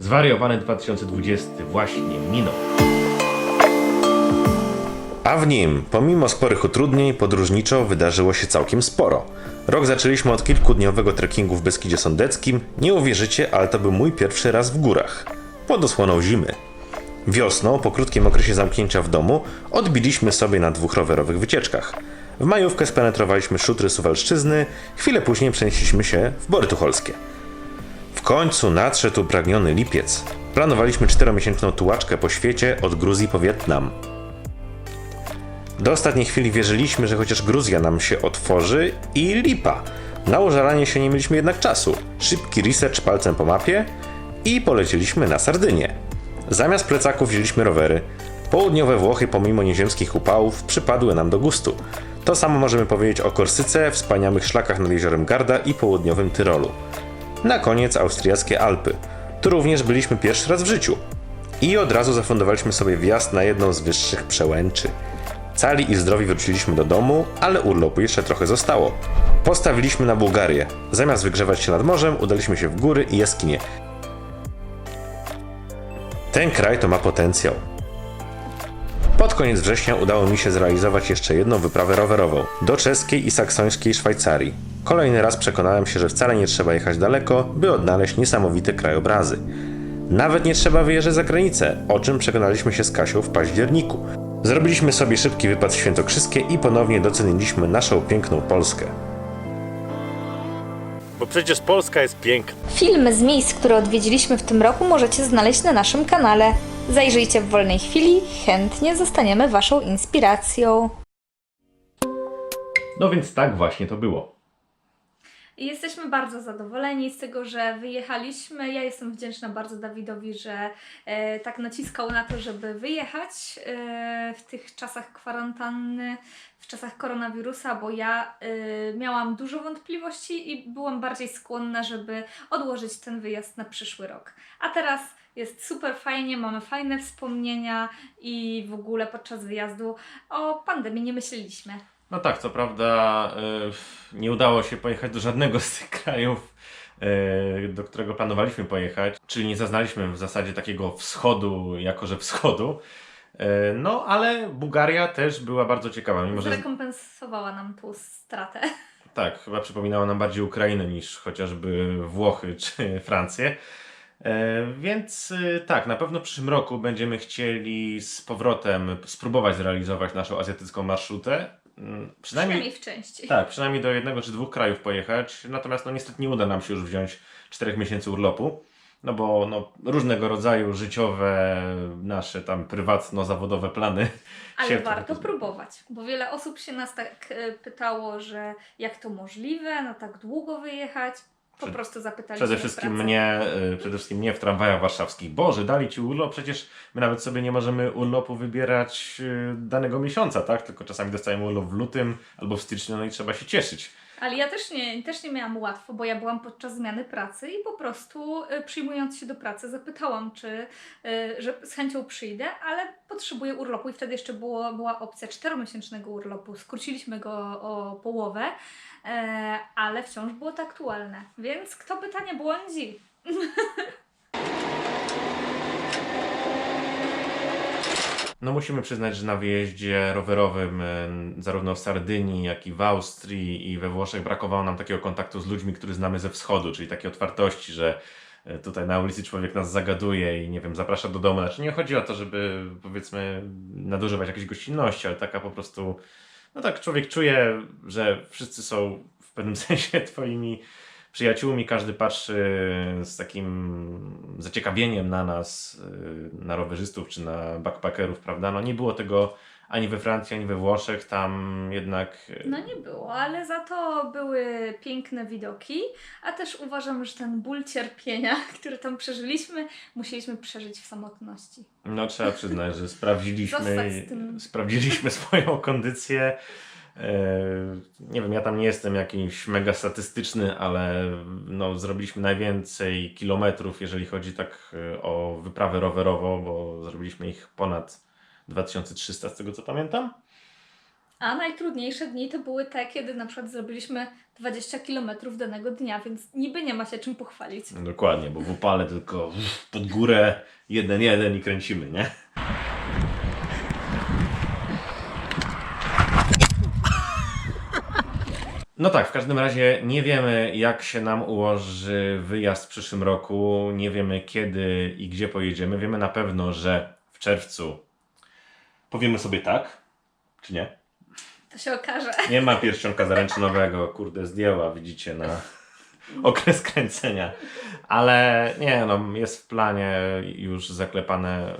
Zwariowany 2020 właśnie minął. A w nim, pomimo sporych utrudnień, podróżniczo wydarzyło się całkiem sporo. Rok zaczęliśmy od kilkudniowego trekkingu w Beskidzie Sądeckim. Nie uwierzycie, ale to był mój pierwszy raz w górach. Pod osłoną zimy. Wiosną, po krótkim okresie zamknięcia w domu, odbiliśmy sobie na dwóch rowerowych wycieczkach. W majówkę spenetrowaliśmy szutry Suwalszczyzny, chwilę później przenieśliśmy się w Bory Tucholskie. Końcu nadszedł upragniony lipiec. Planowaliśmy czteromiesięczną tułaczkę po świecie od Gruzji po Wietnam. Do ostatniej chwili wierzyliśmy, że chociaż Gruzja nam się otworzy i lipa. Na użalanie się nie mieliśmy jednak czasu. Szybki research palcem po mapie i polecieliśmy na Sardynię. Zamiast plecaków wzięliśmy rowery. Południowe Włochy pomimo nieziemskich upałów przypadły nam do gustu. To samo możemy powiedzieć o Korsyce, wspaniałych szlakach nad jeziorem Garda i południowym Tyrolu. Na koniec austriackie Alpy. Tu również byliśmy pierwszy raz w życiu. I od razu zafundowaliśmy sobie wjazd na jedną z wyższych przełęczy. Cali i zdrowi wróciliśmy do domu, ale urlopu jeszcze trochę zostało. Postawiliśmy na Bułgarię. Zamiast wygrzewać się nad morzem, udaliśmy się w góry i jaskinie. Ten kraj to ma potencjał. Pod koniec września udało mi się zrealizować jeszcze jedną wyprawę rowerową do czeskiej i saksońskiej Szwajcarii. Kolejny raz przekonałem się, że wcale nie trzeba jechać daleko, by odnaleźć niesamowite krajobrazy. Nawet nie trzeba wyjeżdżać za granicę, o czym przekonaliśmy się z Kasią w październiku. Zrobiliśmy sobie szybki wypad w Świętokrzyskie i ponownie doceniliśmy naszą piękną Polskę. Bo przecież Polska jest piękna. Filmy z miejsc, które odwiedziliśmy w tym roku możecie znaleźć na naszym kanale. Zajrzyjcie w wolnej chwili, chętnie zostaniemy Waszą inspiracją. No więc tak właśnie to było. Jesteśmy bardzo zadowoleni z tego, że wyjechaliśmy. Ja jestem wdzięczna bardzo Dawidowi, że e, tak naciskał na to, żeby wyjechać e, w tych czasach kwarantanny, w czasach koronawirusa, bo ja e, miałam dużo wątpliwości i byłam bardziej skłonna, żeby odłożyć ten wyjazd na przyszły rok. A teraz jest super fajnie, mamy fajne wspomnienia i w ogóle podczas wyjazdu o pandemii nie myśleliśmy. No tak, co prawda y, nie udało się pojechać do żadnego z tych krajów, y, do którego planowaliśmy pojechać, czyli nie zaznaliśmy w zasadzie takiego wschodu, jako że wschodu. Y, No, ale Bułgaria też była bardzo ciekawa, mimo że Zrekompensowała nam tą stratę. tak, chyba przypominała nam bardziej Ukrainę niż chociażby Włochy czy Francję. E, Więc y, tak, na pewno w przyszłym roku będziemy chcieli z powrotem spróbować zrealizować naszą azjatycką marszrutę. Mm, Przynajmniej w części. tak, przynajmniej do jednego czy dwóch krajów pojechać. Natomiast no niestety nie uda nam się już wziąć czterech miesięcy urlopu. No bo no, różnego rodzaju życiowe, nasze tam prywatno-zawodowe plany. Ale warto trochę- próbować, bo wiele osób się nas tak e, pytało, że jak to możliwe, na tak długo wyjechać. Po prostu zapytaliśmy Przede wszystkim mnie, y, przede wszystkim mnie w tramwajach warszawskich. Boże, dali ci urlop, przecież my nawet sobie nie możemy urlopu wybierać y, danego miesiąca, tak? Tylko czasami dostajemy urlop w lutym albo w styczniu, no i trzeba się cieszyć. Ale ja też nie, też nie miałam łatwo, bo ja byłam podczas zmiany pracy i po prostu e, przyjmując się do pracy zapytałam, czy e, że z chęcią przyjdę, ale potrzebuję urlopu i wtedy jeszcze było, była opcja czteromiesięcznego urlopu. Skróciliśmy go o połowę, e, ale wciąż było to aktualne. Więc kto pyta nie błądzi. No musimy przyznać, że na wyjeździe rowerowym y, zarówno w Sardynii, jak i w Austrii i we Włoszech brakowało nam takiego kontaktu z ludźmi, który znamy ze wschodu, czyli takiej otwartości, że y, tutaj na ulicy człowiek nas zagaduje i nie wiem, zaprasza do domu. Znaczy nie chodzi o to, żeby powiedzmy nadużywać jakiejś gościnności, ale taka po prostu, no tak człowiek czuje, że wszyscy są w pewnym sensie twoimi przyjaciółmi, każdy patrzy z takim zaciekawieniem na nas, y, na rowerzystów czy na backpackerów, prawda? No nie było tego ani we Francji, ani we Włoszech, tam jednak... y, No nie było, ale za to były piękne widoki, a też uważam, że ten ból cierpienia, który tam przeżyliśmy, musieliśmy przeżyć w samotności. No trzeba przyznać, że sprawdziliśmy, sprawdziliśmy swoją kondycję. E, Nie wiem, ja tam nie jestem jakiś mega statystyczny, ale no, zrobiliśmy najwięcej kilometrów, jeżeli chodzi tak e, o wyprawę rowerową, bo zrobiliśmy ich ponad 2300 z tego co pamiętam. A najtrudniejsze dni to były te, kiedy na przykład zrobiliśmy 20 km danego dnia, więc niby nie ma się czym pochwalić. No dokładnie, bo w upale tylko pod górę jeden jeden i kręcimy, nie? No tak, w każdym razie nie wiemy, jak się nam ułoży wyjazd w przyszłym roku. Nie wiemy, kiedy i gdzie pojedziemy. Wiemy na pewno, że w czerwcu powiemy sobie tak, czy nie? To się okaże. Nie ma pierścionka zaręczynowego, kurde, zdjęła, widzicie, na okres kręcenia. Ale nie, no, jest w planie już zaklepane,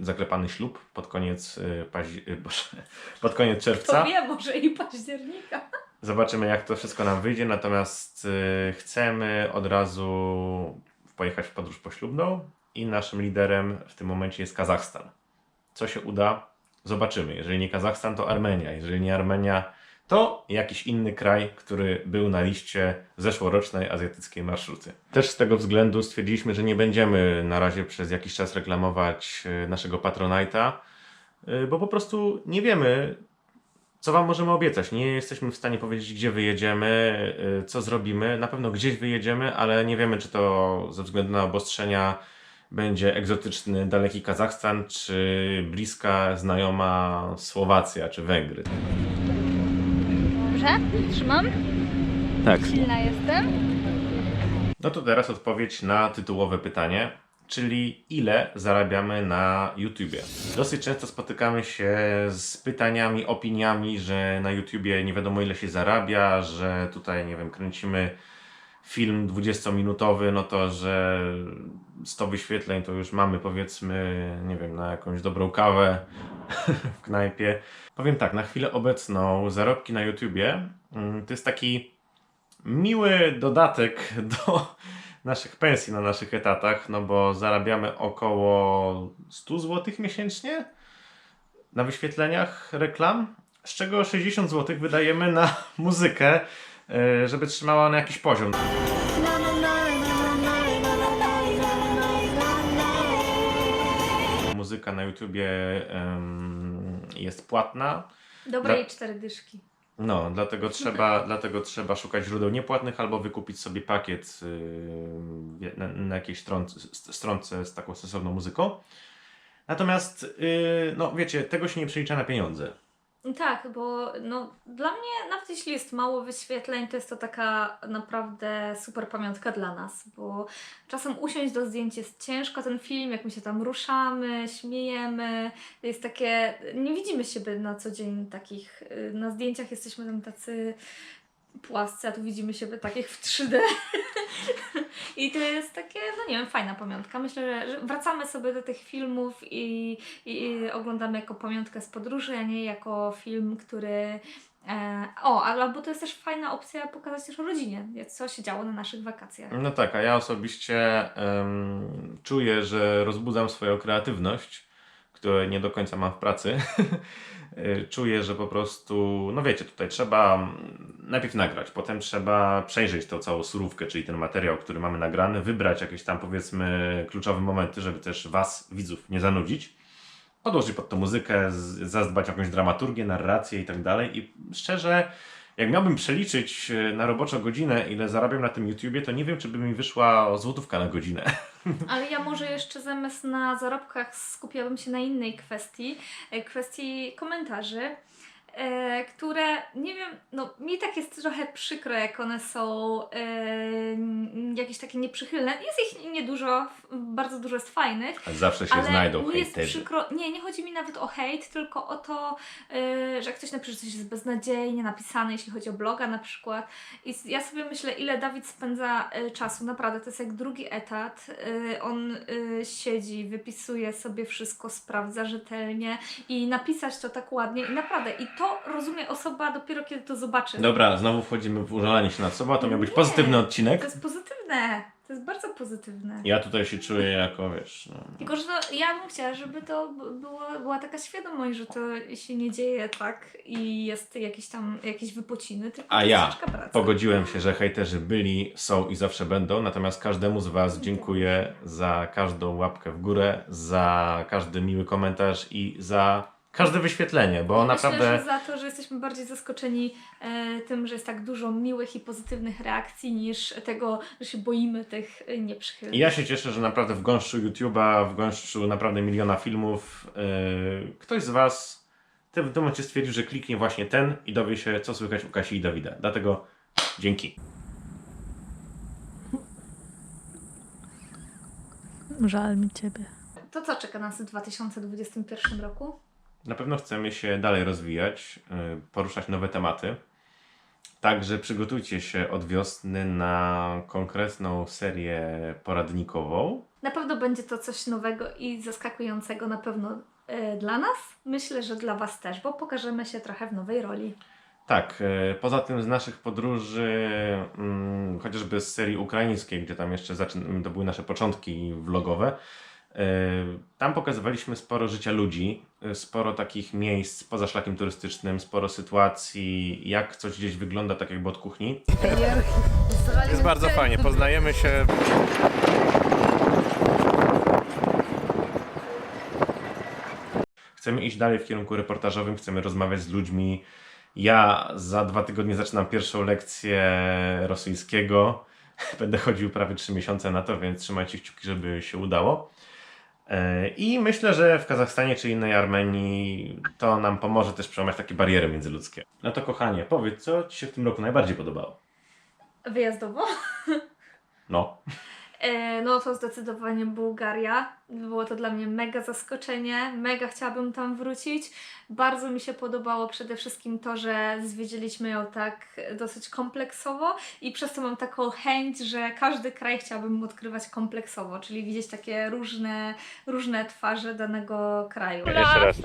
zaklepany ślub pod koniec, y, paździ- y, Boże, pod koniec czerwca. To wie, może i października. Zobaczymy, jak to wszystko nam wyjdzie. Natomiast y, chcemy od razu pojechać w podróż poślubną i naszym liderem w tym momencie jest Kazachstan. Co się uda, zobaczymy. Jeżeli nie Kazachstan, to Armenia. Jeżeli nie Armenia, to jakiś inny kraj, który był na liście zeszłorocznej azjatyckiej marszruty. Też z tego względu stwierdziliśmy, że nie będziemy na razie przez jakiś czas reklamować y, naszego Patronite'a, y, bo po prostu nie wiemy, co Wam możemy obiecać? Nie jesteśmy w stanie powiedzieć, gdzie wyjedziemy, y, co zrobimy. Na pewno gdzieś wyjedziemy, ale nie wiemy, czy to ze względu na obostrzenia będzie egzotyczny, daleki Kazachstan, czy bliska, znajoma Słowacja, czy Węgry. Dobrze, trzymam. Tak. Silna jestem. No to teraz odpowiedź na tytułowe pytanie, czyli ile zarabiamy na YouTubie. Dosyć często spotykamy się z pytaniami, opiniami, że na YouTubie nie wiadomo ile się zarabia, że tutaj, nie wiem, kręcimy film 20-minutowy, no to, że 100 wyświetleń to już mamy powiedzmy, nie wiem, na jakąś dobrą kawę w knajpie. Powiem tak, na chwilę obecną zarobki na YouTubie mm, to jest taki miły dodatek do naszych pensji na naszych etatach, no bo zarabiamy około 100 zł miesięcznie na wyświetleniach reklam, z czego 60 zł wydajemy na muzykę, e, żeby trzymała na jakiś poziom. Muzyka na YouTubie em, jest płatna. Dobre Dla- i cztery dyszki. No, dlatego trzeba, dlatego trzeba szukać źródeł niepłatnych albo wykupić sobie pakiet yy, na, na jakiejś stronce, stronce z taką stosowną muzyką. Natomiast, yy, no wiecie, tego się nie przelicza na pieniądze. Tak, bo no, dla mnie, nawet jeśli jest mało wyświetleń, to jest to taka naprawdę super pamiątka dla nas, bo czasem usiąść do zdjęć jest ciężko, ten film, jak my się tam ruszamy, śmiejemy, jest takie, nie widzimy siebie na co dzień takich, y, na zdjęciach jesteśmy tam tacy płascy, a tu widzimy siebie takich w 3D. I to jest takie, no nie wiem, fajna pamiątka. Myślę, że, wracamy sobie do tych filmów i, i, i oglądamy jako pamiątkę z podróży, a nie jako film, który. E, o, albo to jest też fajna opcja pokazać też o rodzinie, co się działo na naszych wakacjach. No tak, a ja osobiście em, czuję, że rozbudzam swoją kreatywność, której nie do końca mam w pracy. Y, czuję, że po prostu, no wiecie, tutaj trzeba najpierw nagrać, potem trzeba przejrzeć tą całą surówkę, czyli ten materiał, który mamy nagrany, wybrać jakieś tam powiedzmy kluczowe momenty, żeby też Was, widzów, nie zanudzić. Podłożyć pod tą muzykę, zadbać o jakąś dramaturgię, narrację i tak dalej. I szczerze, jak miałbym przeliczyć e, na roboczą godzinę, ile zarabiam na tym YouTubie, to nie wiem, czy by mi wyszła złotówka na godzinę. Ale ja może jeszcze zamiast na zarobkach skupiałabym się na innej kwestii, e, kwestii komentarzy, e, które nie wiem, no mi tak jest trochę przykro, jak one są e, jakieś takie nieprzychylne. Jest ich niedużo, bardzo dużo jest fajnych. Zawsze się Ale znajdą mi jest przykro, nie, nie chodzi mi nawet o hejt, tylko o to, yy, że jak ktoś napisze, coś jest beznadziejnie napisane, jeśli chodzi o bloga na przykład. I ja sobie myślę, ile Dawid spędza y, czasu, naprawdę, to jest jak drugi etat. Y, on y, siedzi, wypisuje sobie wszystko, sprawdza rzetelnie i napisać to tak ładnie i naprawdę. I to rozumie osoba dopiero kiedy to zobaczy. Dobra, znowu wchodzimy w użalanie się nad sobą, to miał być Nie. pozytywny To odcinek. jest pozytywne. To jest bardzo pozytywne. Ja tutaj się czuję jako, wiesz, no, Tylko, że no, ja bym chciała, żeby to było, była taka świadomość, że to się nie dzieje tak i jest jakiś tam, jakieś wypociny, tylko A to ja. Pogodziłem się, że hejterzy byli, są i zawsze będą, natomiast każdemu z Was dziękuję za każdą łapkę w górę, za każdy miły komentarz i za każde wyświetlenie, bo naprawdę... Myślę, że za to, że jesteśmy bardziej zaskoczeni e, tym, że jest tak dużo miłych i pozytywnych reakcji, niż tego, że się boimy tych e, I nieprzychylnych. ja się cieszę, że naprawdę w gąszczu YouTube'a, w gąszczu naprawdę miliona filmów, yy, ktoś z Was w tym w tym momencie stwierdził, że kliknie właśnie ten i dowie się, co słychać u Kasi i Dawida. Dlatego dzięki. Żal mi ciebie. To co czeka nas w 2021 roku? Na pewno chcemy się dalej rozwijać, yy, poruszać nowe tematy. Także przygotujcie się od wiosny na konkretną serię poradnikową. Na pewno będzie to coś nowego i zaskakującego na pewno e, dla nas. Myślę, że dla Was też, bo pokażemy się trochę w nowej roli. Tak, e, poza tym z naszych podróży, mm, chociażby z serii ukraińskiej, gdzie tam jeszcze zaczyn- to były nasze początki vlogowe, tam pokazywaliśmy sporo życia ludzi, e, sporo takich miejsc poza szlakiem turystycznym, sporo sytuacji, jak coś gdzieś wygląda tak jakby od kuchni. Jest bardzo fajnie, poznajemy się. Chcemy iść dalej w kierunku reportażowym, chcemy rozmawiać z ludźmi. Ja za dwa tygodnie zaczynam pierwszą lekcję rosyjskiego. Będę chodził prawie trzy miesiące na to, więc trzymajcie kciuki, żeby się udało. E, I myślę, że w Kazachstanie czy innej Armenii to nam pomoże też przełamać takie bariery międzyludzkie. No to kochanie, powiedz, co Ci się w tym roku najbardziej podobało? Wyjazdowo? No, No to zdecydowanie Bułgaria. Było to dla mnie mega zaskoczenie, mega chciałabym tam wrócić. Bardzo mi się podobało przede wszystkim to, że zwiedziliśmy ją tak dosyć kompleksowo i przez to mam taką chęć, że każdy kraj chciałabym odkrywać kompleksowo, czyli widzieć takie różne, różne twarze danego kraju. Jeszcze raz.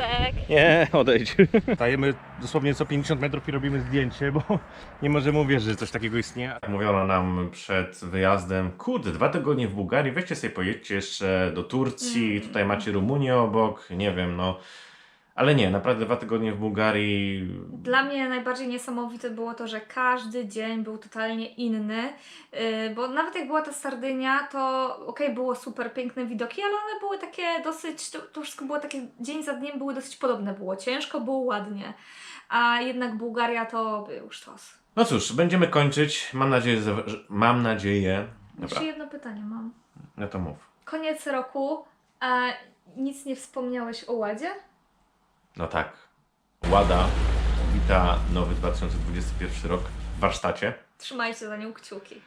Nie, odejdź. Stajemy dosłownie co 50 metrów i robimy zdjęcie, bo nie możemy uwierzyć, że coś takiego istnieje. Mówiono nam przed wyjazdem, kurde, dwa tygodnie w Bułgarii, weźcie sobie pojedźcie jeszcze do Turcji, Mm. tutaj macie Rumunię obok, nie wiem, no. Ale nie, naprawdę dwa tygodnie w Bułgarii, Dla mnie najbardziej niesamowite było to, że każdy dzień był totalnie inny, yy, bo nawet jak była ta Sardynia, to okej, było super piękne widoki, ale one były takie dosyć, to, to wszystko było takie, dzień za dniem były dosyć podobne, było ciężko, było ładnie, a jednak Bułgaria to był sztos. No cóż, będziemy kończyć. Mam nadzieję, że mam nadzieję. Dobra, Jeszcze jedno pytanie mam. no to mów. Koniec roku, a nic nie wspomniałeś o Ładzie? No tak. Łada wita nowy 2021 rok w warsztacie. Trzymajcie za nią kciuki.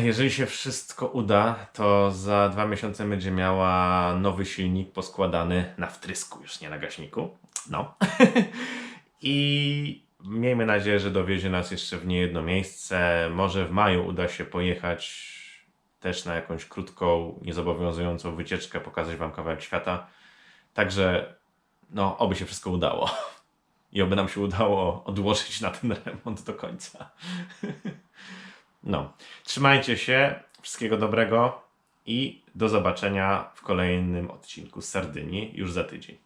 Jeżeli się wszystko uda, to za dwa miesiące będzie miała nowy silnik poskładany na wtrysku, już nie na gaśniku. No. I miejmy nadzieję, że dowiezie nas jeszcze w niejedno miejsce. Może w maju uda się pojechać też na jakąś krótką, niezobowiązującą wycieczkę, pokazać Wam kawałek świata. Także, no, oby się wszystko udało. I oby nam się udało odłożyć na ten remont do końca. No. Trzymajcie się, wszystkiego dobrego i do zobaczenia w kolejnym odcinku z Sardynii już za tydzień.